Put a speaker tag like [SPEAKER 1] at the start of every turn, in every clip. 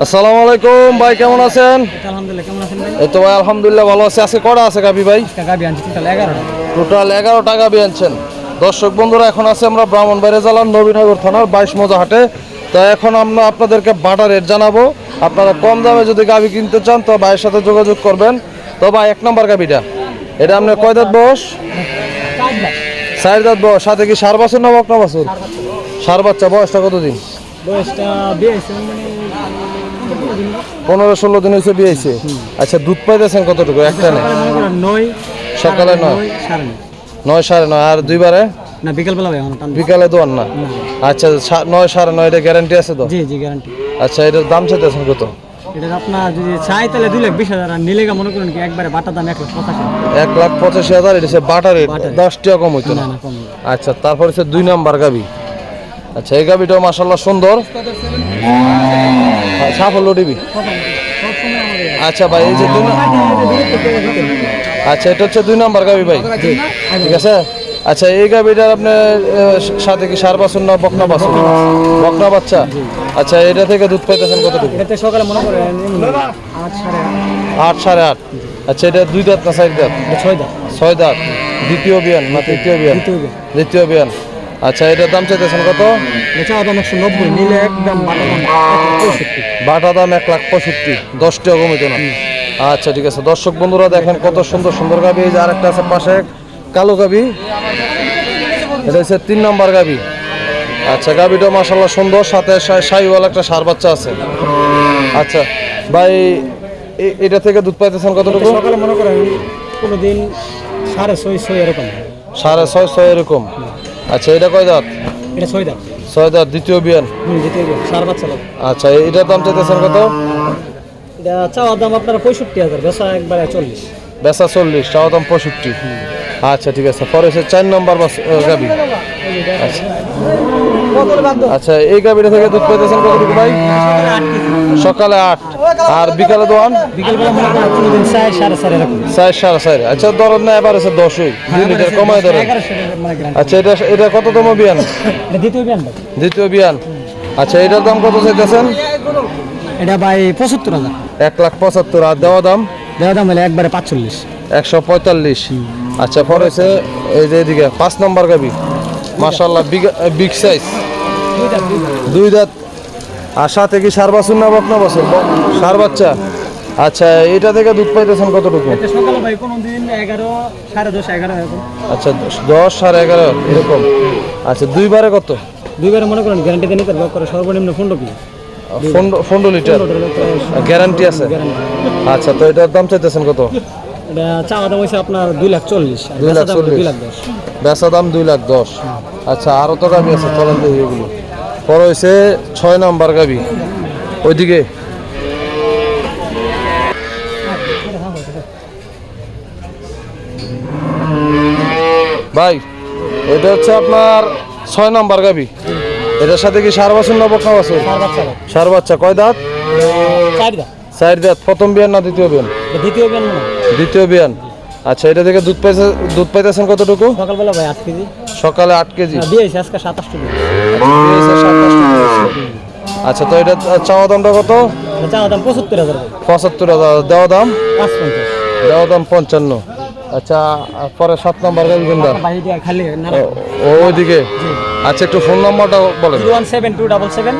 [SPEAKER 1] আসসালামু আলাইকুম ভাই কেমন আছেন?
[SPEAKER 2] আলহামদুলিল্লাহ কেমন আছেন ভাই?
[SPEAKER 1] এই তো ভাই আলহামদুলিল্লাহ ভালো আছে। আজকে কটা আছে গাবি ভাই?
[SPEAKER 2] গাবি আনছি টোটাল এগারোটা।
[SPEAKER 1] টোটাল এগারো টাকা আনছেন। দর্শক বন্ধুরা এখন আছে আমরা ব্রাহ্মণবাড়িয়া জেলার নবীনগর থানার বাইশ মজা হাটে তো এখন আমরা আপনাদেরকে বাটা রেট জানাব। আপনারা কম দামে যদি গাবি কিনতে চান তো ভাইয়ের সাথে যোগাযোগ করবেন। তো ভাই এক নম্বর গাবিটা এটা আপনার কয় দাঁত বয়স? চার দাঁত বয়স। সাথে কি সার বছর না বকনা বছর? সার বাচ্চা বয়সটা কতদিন?
[SPEAKER 2] বয়সটা
[SPEAKER 1] পনেরো ষোলো দিন হয়েছে বিয়ে হয়েছে আচ্ছা দুধ পাইতেছেন কতটুকু? একটা
[SPEAKER 2] নয়
[SPEAKER 1] সকালে নয়।
[SPEAKER 2] নয়
[SPEAKER 1] সাড়ে নয়। আর দুইবারে?
[SPEAKER 2] না বিকালবেলা ভাই
[SPEAKER 1] বিকালে দোয়ান না। আচ্ছা নয় সাড়ে নয় এটা গ্যারান্টি আছে তো?
[SPEAKER 2] জি জি গ্যারান্টি
[SPEAKER 1] আচ্ছা এটার দাম চাইতেছেন কত?
[SPEAKER 2] এটা আপনার যদি চাই তাহলে দুই লাখ বিশ হাজার আর নিলে মনে করেন কি একবারে বাটা দাম এক লাখ পঁচাশি
[SPEAKER 1] এক লাখ পঁচাশি হাজার এটা হচ্ছে বাটার। রেট দশ টাকা কম হইতো
[SPEAKER 2] না?
[SPEAKER 1] না
[SPEAKER 2] না কম হবে।
[SPEAKER 1] আচ্ছা তারপরে দুই নাম্বার গাবি। আচ্ছা এই গাবিটাও মাসাল্লাহ সুন্দর। সাফল্য ডিবি আচ্ছা ভাই এই যে দুই আচ্ছা এটা হচ্ছে দুই নম্বর গাবি ভাই। ঠিক আছে? আচ্ছা এই গাবিটার আপনার আহ, সাথে কি সার বাছুর না বকনা বাছুর? বকনা বাচ্চা? আচ্ছা এটা থেকে দুধ পাইতেছেন কতটুকু
[SPEAKER 2] সকালে মনে করেন আট সাড়ে আট।
[SPEAKER 1] আট সাড়ে আট। আচ্ছা এটা দুই দাঁত না চার দাঁত?
[SPEAKER 2] ছয় দাঁত।
[SPEAKER 1] ছয় দাঁত। দ্বিতীয় বিয়ান না তৃতীয় বিয়ান।
[SPEAKER 2] দ্বিতীয় বিয়ান।
[SPEAKER 1] আচ্ছা এটার দাম চাইতেছেন কত?
[SPEAKER 2] এটা চাওয়া দাম একশো নব্বই নিলে একদম বাটা দাম এক লাখ পঁয়ষট্টি।
[SPEAKER 1] বাটা দাম এক লাখ পঁয়ষট্টি দশ টাকা কমিত না। আচ্ছা ঠিক আছে। দর্শক বন্ধুরা দেখেন কত সুন্দর সুন্দর গাবি। এই যে আরেকটা আছে পাশে কালো গাবি। এটা হচ্ছে তিন নম্বর গাবি। আচ্ছা গাবিটা মাসাল্লাহ সুন্দর। সাথে সাইওয়াল একটা সার বাচ্চা আছে। আচ্ছা ভাই এটা থেকে দুধ পাইতেছেন কতটুকু?
[SPEAKER 2] সকালে মনে করেন কোনো দিন সাড়ে ছয় ছয় এরকম।
[SPEAKER 1] সাড়ে ছয় ছয় এরকম। আচ্ছা এটা কয় দাঁত?
[SPEAKER 2] এটা ছয় দাঁত।
[SPEAKER 1] ছয় দাঁত দ্বিতীয় বিয়ান
[SPEAKER 2] দ্বিতীয় বিয়ান সার বাচ্চা
[SPEAKER 1] আচ্ছা এটার দাম চাইতেছেন কত?
[SPEAKER 2] এটা চাওয়ার দাম আপনার পঁয়ষট্টি হাজার বেসা একবারে চল্লিশ।
[SPEAKER 1] বেসা চল্লিশ চাওয়া দাম পঁয়ষট্টি। আচ্ছা ঠিক আছে। পরে চার নম্বর গাবি। আচ্ছা। এই গাবিটা থেকে দুধ পাইতেছেন কতটুকু ভাই? সকালে আট আর বিকালে দোয়ান
[SPEAKER 2] চার সাড়ে চার।
[SPEAKER 1] আচ্ছা ধরেন না এবার হচ্ছে দশই দুই লিটার কমায় ধরেন। আচ্ছা এটা এটা কততম বিয়ান?
[SPEAKER 2] দ্বিতীয় বিয়ান
[SPEAKER 1] দ্বিতীয় বিয়ান। আচ্ছা এটার দাম কত চাইতেছেন?
[SPEAKER 2] এটা ভাই পঁচাত্তর হাজার।
[SPEAKER 1] এক লাখ পঁচাত্তর। আর দেওয়া দাম?
[SPEAKER 2] দেওয়া দাম হলে একবারে পাঁচচল্লিশ।
[SPEAKER 1] একশো পঁয়তাল্লিশ। আচ্ছা পরে এই যে এদিকে পাঁচ নম্বর গাবি। মার্শাল্লাহ বিগ সাইজ দুই দাঁত। আর সাথে কি সার বাছুর না বকনা বাছুর? সার বাচ্চা। আচ্ছা এটা থেকে দুধ পাইতেছেন কতটুকু? আচ্ছা দশ- সাড়ে এগারো এরকম। আচ্ছা দুইবারে কত?
[SPEAKER 2] দুইবারে মনে করেন নিতে পারবে করে সর্বনিম্ন পনেরো কিলো
[SPEAKER 1] পনেরো লিটার। গ্যারান্টি আছে? আচ্ছা তো এটার দাম চাইতেছেন কত?
[SPEAKER 2] এটা চাওয়া দাম হয়েছে আপনার দুই লাখ চল্লিশ
[SPEAKER 1] দুই লাখ চল্লিশ।
[SPEAKER 2] দুই লাখ দশ।
[SPEAKER 1] বেচা দাম দুই লাখ দশ। আচ্ছা আরও তো গাবি আছে চলেন দেখি এগুলো। পরে হয়েছে ছয় নাম্বার গাবি। ওইদিকে। ভাই এটা হচ্ছে আপনার ছয় নাম্বার গাবি। এটার সাথে কি সার বাছুর না বকনা বাছুর? সার বাচ্চা। কয় দাঁত?
[SPEAKER 2] চার দাম
[SPEAKER 1] চার দাঁত প্রথম বিয়ান না দ্বিতীয় বিয়ান?
[SPEAKER 2] দ্বিতীয় বিয়ান
[SPEAKER 1] দ্বিতীয় বিয়ান। আচ্ছা এটা থেকে দুধ পাইছে দুধ পাইতেছেন কতটুকু?
[SPEAKER 2] সকালবেলা ভাই আট কেজি।
[SPEAKER 1] সকালে আট কেজি?
[SPEAKER 2] হয়েছে আজকে সাতাশ
[SPEAKER 1] দিয়েছে টাকা দিয়েছে। আচ্ছা তো এটা চাওয়া দামটা কত?
[SPEAKER 2] চাওয়া দাম পঁচাত্তর হাজার
[SPEAKER 1] পঁচাত্তর হাজার। দেওয়া দাম? দেওয়া দাম পঞ্চান্ন। আচ্ছা পরে সাত নম্বর গাড়ি ও ওইদিকে? আচ্ছা একটু ফোন নাম্বারটা বলেন।
[SPEAKER 2] One seven two double seven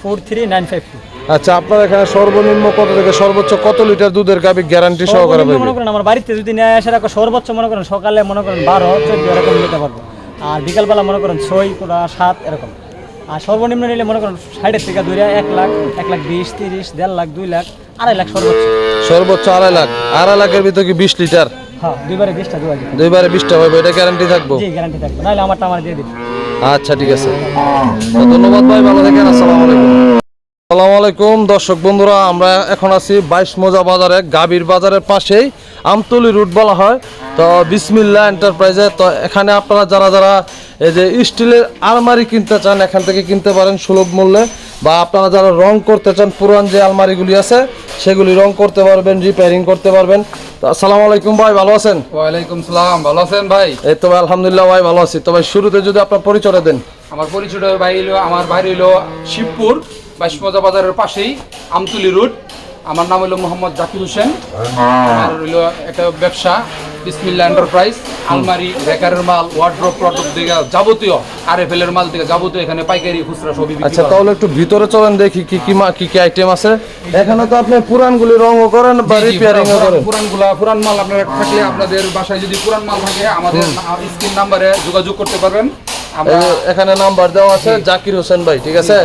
[SPEAKER 2] four three nine five two.
[SPEAKER 1] আচ্ছা আপনার এখানে সর্বনিম্ন কত থেকে সর্বোচ্চ কত লিটার দুধের গাবি গ্যারান্টি সহকারে
[SPEAKER 2] মনে করেন আমার বাড়িতে যদি নিয়ে আসে রাখো সর্বোচ্চ মনে করেন সকালে মনে করেন বারো চোদ্দ এরকম নিতে পারব। আর বিকালবেলা মনে করেন ছয় কোটা সাত এরকম। আর সর্বনিম্ন নিলে মনে করেন ষাটের থেকে দুই এক লাখ এক লাখ বিশ তিরিশ দেড় লাখ দুই লাখ আড়াই লাখ সর্বোচ্চ।
[SPEAKER 1] সর্বোচ্চ আড়াই লাখ। আড়াই লাখের ভিতরে কি বিশ লিটার?
[SPEAKER 2] হ্যাঁ দুইবারে বিশটা দুই
[SPEAKER 1] দুইবারে বিশটা হবে এটা গ্যারান্টি থাকব?
[SPEAKER 2] জি গ্যারান্টি থাকবে। নাহলে আমারটা আমার দিয়ে দিন।
[SPEAKER 1] আচ্ছা ঠিক আছে। ধন্যবাদ ভাই ভালো থাকেন আসসালামু আলাইকুম। আসসালামু আলাইকুম দর্শক বন্ধুরা আমরা এখন আছি বাইশ মোজা বাজারে গাবির বাজারের পাশেই আমতলি রুট বলা হয়। তো বিসমিল্লা এন্টারপ্রাইজে তো এখানে আপনারা যারা যারা এই যে স্টিলের আলমারি কিনতে চান এখান থেকে কিনতে পারেন সুলভ মূল্যে। বা আপনারা যারা রং করতে চান পুরান যে আলমারিগুলি আছে সেগুলি রং করতে পারবেন রিপেয়ারিং করতে পারবেন। তো আসসালামু আলাইকুম ভাই ভালো আছেন?
[SPEAKER 3] ওয়ালাইকুম সালাম ভালো আছেন ভাই?
[SPEAKER 1] এই তো ভাই আলহামদুলিল্লাহ ভাই ভালো আছি। তবে শুরুতে যদি আপনার পরিচয়টা দেন।
[SPEAKER 3] আমার পরিচয় ভাই হলো আমার বাড়ি হলো শিবপুর। বাইশ মজা বাজারের পাশেই আমতুলি রোড। আমার নাম হলো মোহাম্মদ জাকির হোসেন। আর হইল একটা ব্যবসা বিসমিল্লা এন্টারপ্রাইজ। আলমারি রেকারের মাল ওয়ার্ড্রপ প্রডক্ট থেকে যাবতীয় আর এফ এর মাল থেকে যাবতীয় এখানে পাইকারি খুচরা সবই
[SPEAKER 1] আচ্ছা তাহলে একটু ভিতরে চলেন দেখি কি কি মা- কি কি আইটেম আছে। এখানে তো আপনি পুরানগুলি রঙও করেন বা
[SPEAKER 3] পুরান-
[SPEAKER 1] করেন।
[SPEAKER 3] পুরানগুলা পুরান মাল আপনার থাকলে আপনাদের বাসায় যদি পুরান মাল থাকে আমাদের স্ক্রিন নাম্বারে যোগাযোগ করতে পারবেন। আমরা
[SPEAKER 1] এখানে নাম্বার দেওয়া আছে জাকির হোসেন ভাই ঠিক আছে?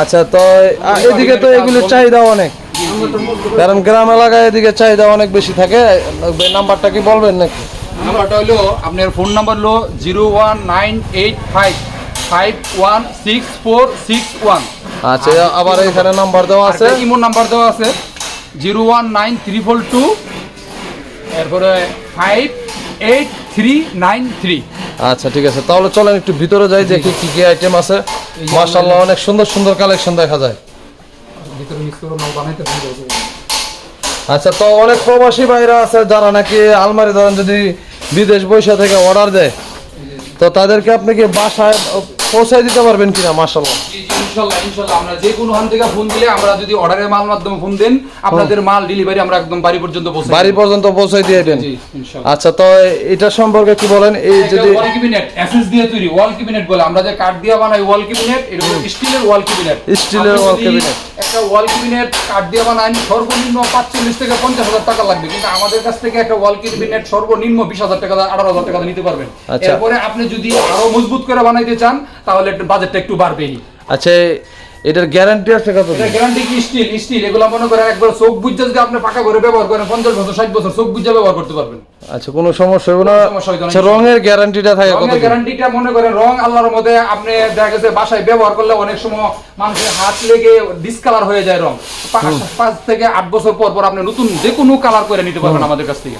[SPEAKER 1] আচ্ছা তো এদিকে তো এগুলির চাহিদা অনেক। কারণ গ্রাম এলাকায় এদিকে চাহিদা অনেক বেশি থাকে। নাম্বারটা কি বলবেন নাকি?
[SPEAKER 3] নাম্বারটা হলো আপনার ফোন নাম্বার হলো zero one nine eight five five one six four six one.
[SPEAKER 1] আচ্ছা আবার এখানে নাম্বার দেওয়া আছে।
[SPEAKER 3] ইমোর নাম্বার দেওয়া আছে zero one nine three four two এরপরে five eight three nine three.
[SPEAKER 1] আচ্ছা ঠিক আছে। তাহলে চলেন একটু ভিতরে যাই দেখি কি কি আইটেম আছে। মাশাআল্লাহ অনেক সুন্দর সুন্দর কালেকশন দেখা যায়।
[SPEAKER 3] ভিতরে মিক্স করে মাল বানাইতে
[SPEAKER 1] আচ্ছা তো অনেক প্রবাসী ভাইরা আছে যারা নাকি আলমারি ধরেন যদি বিদেশ বৈশা থেকে অর্ডার দেয় তো তাদেরকে আপনি কি বাসায় পৌঁছায় দিতে পারবেন কিনা মাশাআল্লাহ?
[SPEAKER 3] ইনশাল্লাহ ইনশাল্লাহ আমরা যে কোনো হান থেকে ফোন দিলে আমরা যদি অর্ডারের মাল মাধ্যমে ফোন দেন আপনাদের মাল ডেলিভারি আমরা একদম বাড়ি পর্যন্ত পৌঁছে
[SPEAKER 1] বাড়ি পর্যন্ত পৌঁছায় দিয়ে দেন। আচ্ছা তো এটা সম্পর্কে কি বলেন? এই যদি
[SPEAKER 3] ওয়াল ক্যাবিনেট এসএস দিয়ে তৈরি ওয়াল ক্যাবিনেট বলে। আমরা যে কাঠ দিয়ে বানাই ওয়াল ক্যাবিনেট এটা স্টিলের ওয়াল ক্যাবিনেট
[SPEAKER 1] স্টিলের wall cabinet।
[SPEAKER 3] একটা ওয়াল ক্যাবিনেট কাঠ দিয়ে বানাই সর্বনিম্ন 45 থেকে 50 হাজার টাকা লাগবে। কিন্তু আমাদের কাছ থেকে একটা ওয়াল ক্যাবিনেট সর্বনিম্ন 20 হাজার টাকা 18 হাজার টাকা নিতে পারবেন।
[SPEAKER 1] আচ্ছা।
[SPEAKER 3] এরপরে আপনি যদি আরও মজবুত করে বানাইতে চান তাহলে বাজেটটা একটু বাড়বেই।
[SPEAKER 1] আচ্ছা এটার গ্যারান্টি আছে কত
[SPEAKER 3] এটা গ্যারান্টি কি? স্টিল স্টিল এগুলো মনে করেন একবার চোখ বুঝছে যদি আপনি পাকা করে ব্যবহার করেন 50 বছর 60 বছর চোখ বুঝে ব্যবহার করতে পারবেন।
[SPEAKER 1] আচ্ছা কোনো সমস্যা হবে না। আচ্ছা রঙের গ্যারান্টিটা থাকে কত
[SPEAKER 3] রঙের গ্যারান্টিটা মনে করেন রং আল্লাহর মধ্যে আপনি দেখা গেছে বাসায় ব্যবহার করলে অনেক সময় মানুষের হাত লেগে ডিসকালার হয়ে যায় রং। পাঁচ থেকে আট বছর পর পর আপনি নতুন যে কোনো কালার করে নিতে পারবেন আমাদের কাছ থেকে।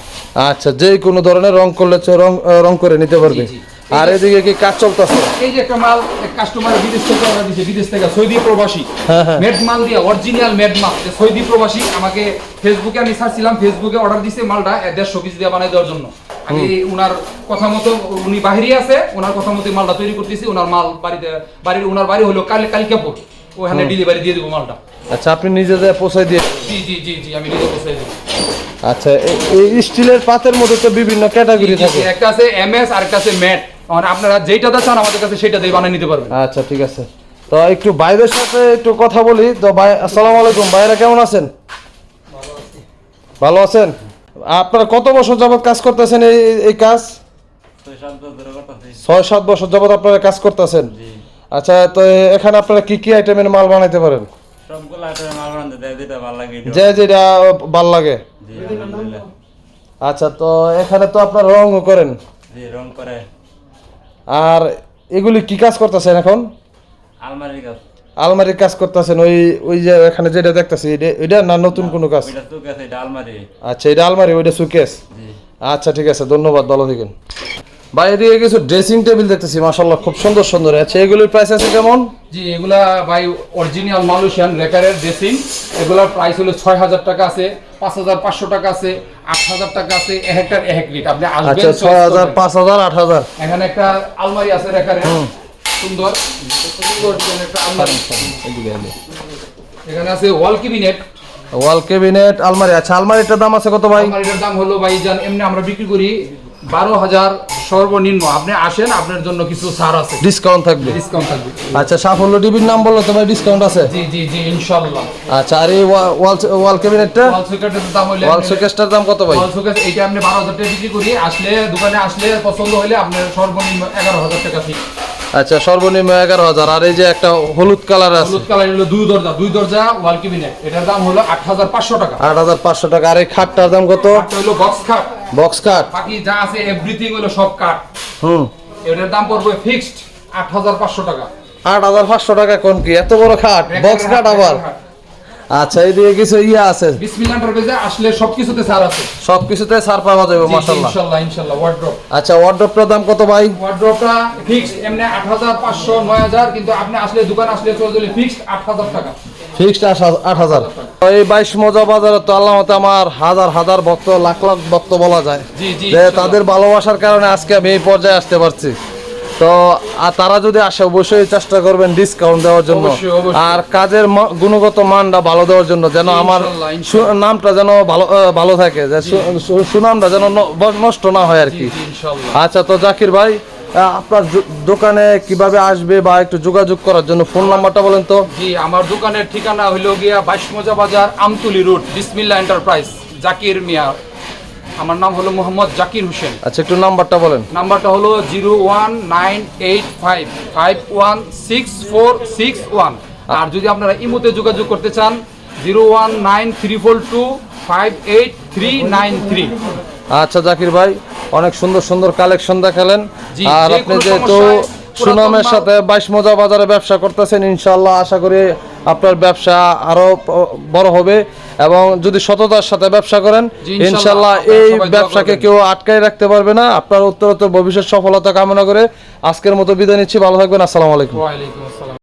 [SPEAKER 1] আচ্ছা যে কোনো ধরনের রং করলে রং রং করে নিতে পারবে।
[SPEAKER 3] জি, জি।
[SPEAKER 1] আর এদিকে কি কাজ চলতেছে?
[SPEAKER 3] এই যে একটা মাল কাস্টমার বিদেশ থেকে অর্ডার দিচ্ছে বিদেশ থেকে সৌদি প্রবাসী।
[SPEAKER 1] হ্যাঁ, হ্যাঁ।
[SPEAKER 3] মেড মাল দিয়ে অরিজিনাল মেড মাল। সৌদি প্রবাসী আমাকে ফেসবুকে আমি সার্চছিলাম ফেসবুকে অর্ডার দিছে মালটা দেড়শো পিস দিয়ে বানাই দেওয়ার জন্য। আমি উনার কথা মতো উনি বাহিরে আছে ওনার কথা মতো মালটা তৈরি করতেছি ওনার মাল বাড়িতে বাড়ির ওনার বাড়ি হলো কাল কালিকাপুর ওখানে ডেলিভারি দিয়ে দেবো মালটা।
[SPEAKER 1] আচ্ছা আপনি নিজে যে দিয়ে
[SPEAKER 3] জি জি জি জি আমি নিজে
[SPEAKER 1] আচ্ছা এই স্টিলের পাতের মধ্যে তো বিভিন্ন ক্যাটাগরি থাকে।
[SPEAKER 3] একটা আছে এমএস আর একটা আছে ম্যাট আর আপনারা যেইটাতে চান আমাদের কাছে সেটা দিয়ে বানিয়ে নিতে পারবেন।
[SPEAKER 1] আচ্ছা ঠিক আছে। তো একটু ভাইদের সাথে একটু কথা বলি। তো ভাই আসসালামু আলাইকুম। ভাইরা কেমন আছেন? ভালো আছেন আপনারা কত বছর যাবত কাজ করতেছেন এই এই কাজ? ছয় সাত বছর যাবত আপনারা কাজ করতেছেন? আচ্ছা তো এখানে আপনারা কি কি আইটেমের মাল বানাইতে পারেন। যে যেটা ভালো লাগে। আচ্ছা তো এখানে তো আপনার রঙও করেন।
[SPEAKER 4] রং করে।
[SPEAKER 1] আর এগুলি কি কাজ করতেছেন এখন?
[SPEAKER 4] আলমারির কাজ।
[SPEAKER 1] আলমারির কাজ করতেছেন ওই ওই যে এখানে যেটা দেখতেছি এটা- না নতুন কোনো কাজ?
[SPEAKER 4] ওইটা চুক আছে এটা আলমারি।
[SPEAKER 1] আচ্ছা এটা আলমারি ওইটা সুকেস
[SPEAKER 4] জি।
[SPEAKER 1] আচ্ছা ঠিক আছে ধন্যবাদ ভালো থাকেন। ভাই এদিকে কিছু ড্রেসিং টেবিল দেখতেছি মাশাল্লাহ খুব সুন্দর সুন্দর। আচ্ছা এগুলির প্রাইস আছে কেমন?
[SPEAKER 3] জি এগুলা ভাই অরিজিনাল মালয়েশিয়ান রেকারের ড্রেসিং এগুলার প্রাইস হলো ছয় হাজার টাকা আছে পাঁচ হাজার পাঁচশো টাকা আছে। আট হাজার টাকা আছে এক একটার এক এক রেট আপনি আসবেন
[SPEAKER 1] আচ্ছা ছয় হাজার পাঁচ হাজার আট হাজার।
[SPEAKER 3] এখানে একটা আলমারি আছে সুন্দর। সুন্দর একটা আলমারি। এখানে আছে ওয়াল ক্যাবিনেট
[SPEAKER 1] ওয়াল ক্যাবিনেট আলমারি। আচ্ছা আলমারিটার দাম আছে কত ভাই?
[SPEAKER 3] আলমারিটার দাম হলো ভাই জান এমনি আমরা বিক্রি করি বারো হাজার সর্বনিম্ন। আপনি আসেন আপনার জন্য কিছু ছাড় আছে।
[SPEAKER 1] ডিসকাউন্ট থাকবে?
[SPEAKER 3] ডিসকাউন্ট থাকবে।
[SPEAKER 1] আচ্ছা সাফল্য টিভির নাম বলল তোমার ডিসকাউন্ট আছে?
[SPEAKER 3] জি জি জি ইনশাআল্লাহ।
[SPEAKER 1] আচ্ছা আর এই ওয়াল ওয়াল ক্যাবিনেটটা?
[SPEAKER 3] ওয়াল সকেটের দাম হলে
[SPEAKER 1] ওয়াল শোকেসটার দাম কত ভাই?
[SPEAKER 3] ওয়াল শোকেস এটা আপনি বারো হাজার টাকা বিক্রি করি আসলে দোকানে আসলে পছন্দ হলে আপনার সর্বনিম্ন এগারো হাজার টাকা ফিক্স
[SPEAKER 1] আচ্ছা সর্বনিম্ন এগারো হাজার। আর এই যে একটা হলুদ কালার আছে।
[SPEAKER 3] হলুদ কালার হলো দুই দরজা দুই দরজা ওয়াল ক্যাবিনেট। এটার দাম হলো আট হাজার পাঁচশো টাকা।
[SPEAKER 1] আট হাজার পাঁচশো টাকা। আর এই খাটটার দাম কত?
[SPEAKER 3] হলো বক্স খাট।
[SPEAKER 1] বক্স খাট।
[SPEAKER 3] বাকি যা আছে এভরিথিং হলো সব কাঠ।
[SPEAKER 1] হুম।
[SPEAKER 3] এটার দাম পড়বে ফিক্সড আট হাজার পাঁচশো টাকা।
[SPEAKER 1] আট হাজার পাঁচশো টাকা কোন কি? এত বড় খাট। বক্স খাট আবার। আচ্ছা এইদিকে কিছু ইয়ে আছে।
[SPEAKER 3] বিসমিল্লাহ এন্টারপ্রাইজে আসলে সবকিছুতে ছাড় আছে।
[SPEAKER 1] সব কিছুতে ছাড় পাওয়া যাবে মাসাল্লাহ
[SPEAKER 3] ইনশাআল্লাহ ইনশাআল্লাহ ওয়ার্ড্রপ
[SPEAKER 1] আচ্ছা ওয়ার্ড্রপটার দাম কত ভাই?
[SPEAKER 3] ওয়ার্ড্রপটা ফিক্স এমনি আট হাজার পাঁচশো নয় হাজার কিন্তু আপনি আসলে দোকান আসলে চলে ফিক্সড আট হাজার টাকা।
[SPEAKER 1] ফিক্সড আট হাজার এই বাইশ মজা বাজারে তো আল্লাহ আমার হাজার হাজার ভক্ত লাখ লাখ ভক্ত বলা যায়। যে তাদের ভালোবাসার কারণে আজকে আমি এই পর্যায়ে আসতে পারছি। তো তারা যদি আসে অবশ্যই চেষ্টা করবেন ডিসকাউন্ট দেওয়ার জন্য। আর কাজের গুণগত মানটা ভালো দেওয়ার জন্য যেন আমার নামটা যেন ভালো ভালো থাকে যে সুনামটা যেন নষ্ট না হয় আর কি। আচ্ছা তো জাকির ভাই আপনার দোকানে কীভাবে আসবে বা একটু যোগাযোগ করার জন্য ফোন নাম্বারটা বলেন তো।
[SPEAKER 3] জি আমার দোকানের ঠিকানা হইল গিয়া বাইশ মজা বাজার আমতুলি রোড বিসমিল্লা এন্টারপ্রাইজ জাকির মিয়া। আমার নাম হলো মোহাম্মদ জাকির হোসেন।
[SPEAKER 1] আচ্ছা একটু নাম্বারটা বলেন।
[SPEAKER 3] নাম্বারটা হলো zero one nine eight five five one six four six one. আর যদি আপনারা ইমোতে যোগাযোগ করতে চান zero one nine three four two five eight three nine three.
[SPEAKER 1] আচ্ছা জাকির ভাই অনেক সুন্দর সুন্দর কালেকশন দেখালেন। আর আপনি যেহেতু সুনামের সাথে বাইশ মজা বাজারে ব্যবসা করতেছেন ইনশাল্লাহ আশা করি আপনার ব্যবসা আরও বড় হবে এবং যদি সততার সাথে ব্যবসা করেন
[SPEAKER 3] ইনশাল্লাহ,
[SPEAKER 1] এই ব্যবসাকে কেউ আটকাই রাখতে পারবে না। আপনার উত্তরোত্তর ভবিষ্যৎ সফলতা কামনা করে আজকের মতো বিদায় নিচ্ছি। ভালো থাকবেন। আসসালামু আলাইকুম।